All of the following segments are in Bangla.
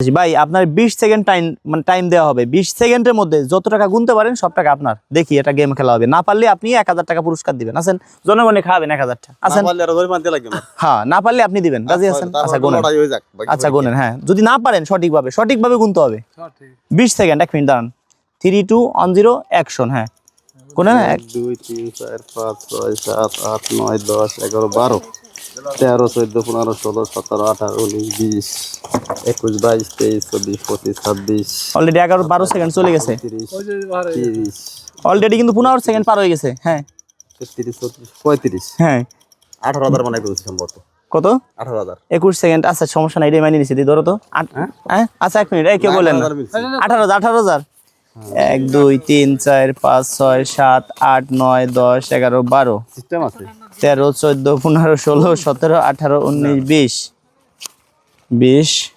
ভাই আপনার বিশ সেকেন্ড টাইম মানে টাইম দেওয়া হবে। বিশ সেকেন্ডের মধ্যে যত টাকা গুনতে পারেন সব টাকা আপনার। দেখি এটা গেম খেলা হবে। না পারলে আপনি এক হাজার টাকা পুরস্কার দিবেন। আছেন? জনগণে খাওয়াবেন এক হাজার টাকা আছেন? না পারলে আরও জরিমানা দিয়ে লাগবে। না। হ্যাঁ না পারলে আপনি দিবেন। রাজি আছেন? আচ্ছা গোনেন। হয়ে আচ্ছা। গোনেন হ্যাঁ। যদি না পারেন সঠিকভাবে সঠিকভাবে গুনতে হবে। বিশ সেকেন্ড এক মিনিট দাঁড়ান। Three two one zero action হ্যাঁ। কোনে না এক, দুই তিন চার পাঁচ ছয় সাত আট নয় দশ এগারো বারো। তেরো চোদ্দ পনেরো ষোলো সতেরো আঠারো উনিশ বিশ। একুশ বাইশ তেইশ চব্বিশ পঁচিশ ছাব্বিশ অলরেডি এগারো বারো সেকেন্ড চলে গেছে। তিরিশ অলরেডি কিন্তু পনেরো সেকেন্ড পার হয়ে গেছে হ্যাঁ। তেত্রিশ চৌত্রিশ পঁয়ত্রিশ। হ্যাঁ। আঠারো হাজার মনে করছি সম্ভবত। কত? আঠারো হাজার। একুশ সেকেন্ড আচ্ছা সমস্যা নাই মানিয়ে নিচ্ছি ধরো তো। আট- হ্যাঁ? আচ্ছা এক মিনিট এই কেউ বলেন না। হাজার মিলছে। আঠারো হাজার। আঠারো হাজার এক দুই তিন চার পাঁচ ছয় সাত আট নয় দশ এগারো বারো। সিস্টেম আছে? তেরো চোদ্দ পনেরো ষোলো সতেরো আঠারো উনিশ বিশ। বিশ।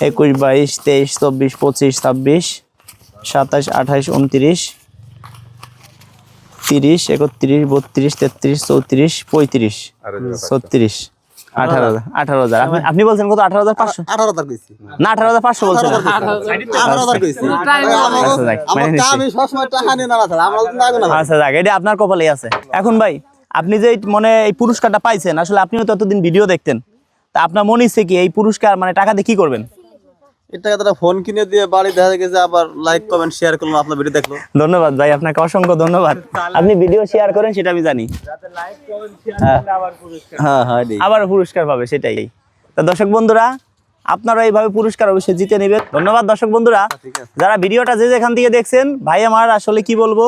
একুশ বাইশ তেইশ চব্বিশ পঁচিশ ছাব্বিশ সাতাশ আঠাশ উনত্রিশ তিরিশ একত্রিশ বত্রিশ তেত্রিশ চৌত্রিশ পঁয়ত্রিশ ছত্রিশ আঠারো হাজার আঠারো হাজার। আপনি- আপনি বলছেন কত? আঠারো হাজার পাঁচশো? আঠারো হাজার কইছি। না আঠারো হাজার পাঁচশো বলছেন। আঠারো হাজার কইছি। আচ্ছা, যাক, আমার নিচ্ছি। আমি সবসময় টাকা নিয়ে না স্যার আমরা কিন্তু আগে না ভাই। যাক এটা আপনার কপালেই আছে। এখন ভাই আপনি যে মনে এই পুরস্কারটা পাইছেন আসলে আপনিও তো এতদিন ভিডিও দেখতেন তা আপনার মনে হচ্ছে কি এই পুরস্কার মানে টাকা দিয়ে কি করবেন? এটা তারা ফোন কিনে দিয়ে বাড়ি দেখা গেছে আবার লাইক কমেন্ট শেয়ার করলাম আপনার ভিডিও দেখল। ধন্যবাদ ভাই আপনাকে অসংখ্য ধন্যবাদ। আপনি ভিডিও শেয়ার করেন সেটা আমি জানি। হ্যাঁ। হ্যাঁ হ্যাঁ আবার পুরস্কার পাবে সেটাই। তা দর্শক বন্ধুরা আপনারা এইভাবে পুরস্কার অবশ্যই জিতে নেবেন। ধন্যবাদ দর্শক বন্ধুরা। যারা ভিডিওটা যে যেখান থেকে দেখছেন ভাই আমার আসলে কি বলব?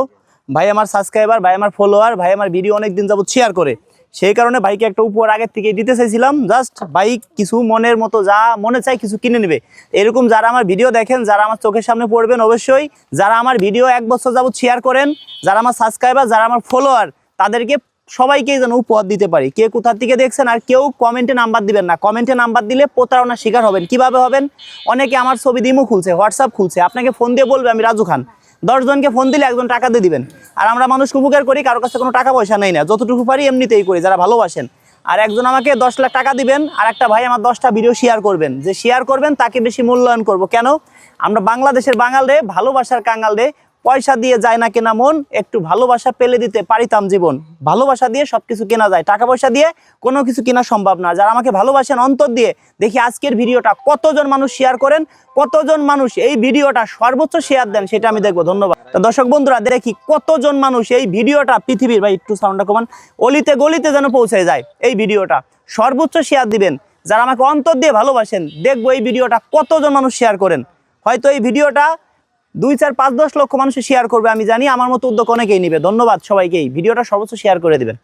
ভাই আমার সাবস্ক্রাইবার ভাই আমার ফলোয়ার ভাই আমার ভিডিও অনেক দিন যাবত শেয়ার করে। সেই কারণে ভাইকে একটা উপহার আগের থেকে দিতে চাইছিলাম। জাস্ট বাইক কিছু মনের মতো, যা মনে চাই কিছু কিনে নেবে। এরকম যারা আমার ভিডিও দেখেন, যারা আমার চোখের সামনে পড়বেন অবশ্যই, যারা আমার ভিডিও এক বছর যাবত শেয়ার করেন, যারা আমার সাবস্ক্রাইবার যারা আমার ফলোয়ার তাদেরকে সবাইকেই যেন উপহার দিতে পারি। কে কোথা থেকে দেখছেন আর কেউ কমেন্টে নাম্বার দিবেন না। কমেন্টে নাম্বার দিলে প্রতারণার শিকার হবেন। কীভাবে হবেন? অনেকে আমার ছবি দিমও খুলছে হোয়াটসঅ্যাপ খুলছে। আপনাকে ফোন দিয়ে বলবে আমি রাজু খান। দশজনকে ফোন দিলে একজন টাকা দিয়ে দিবেন। আর আমরা মানুষ উপকার করি কারোর কাছে কোনো টাকা পয়সা নেই না। যতটুকু পারি এমনিতেই করি, যারা ভালোবাসেন। আর একজন আমাকে দশ লাখ টাকা দিবেন, আর একটা ভাই আমার দশটা ভিডিও শেয়ার করবেন। যে শেয়ার করবেন, তাকে বেশি মূল্যায়ন করব। কেন? আমরা বাংলাদেশের বাঙাল রে, ভালোবাসার কাঙাল রে পয়সা দিয়ে যায় না কেনা মন, একটু ভালোবাসা পেলে দিতে পারিতাম জীবন। ভালোবাসা দিয়ে সবকিছু কেনা যায়, টাকা পয়সা দিয়ে কোনো কিছু কেনা সম্ভব না। যারা আমাকে ভালোবাসেন অন্তর দিয়ে, দেখি আজকের ভিডিওটা কতজন মানুষ শেয়ার করেন, কতজন মানুষ এই ভিডিওটা সর্বোচ্চ শেয়ার দেন সেটা আমি দেখব। ধন্যবাদ। দর্শক বন্ধুরা, দেখি কতজন মানুষ এই ভিডিওটা পৃথিবীর, ভাই একটু সাউন্ডটা কমান, অলিতে গলিতে যেন পৌঁছে যায় এই ভিডিওটা। সর্বোচ্চ শেয়ার দিবেন। যারা আমাকে অন্তর দিয়ে ভালোবাসেন, দেখব এই ভিডিওটা কতজন মানুষ শেয়ার করেন। হয়তো এই ভিডিওটা দুই চার পাঁচ দশ লক্ষ মানুষ শেয়ার করবে, আমি জানি, আমার মতো উদ্যোগ অনেকেই নিবে। ধন্যবাদ সবাইকেই ভিডিওটা সর্বোচ্চ শেয়ার করে দিবেন।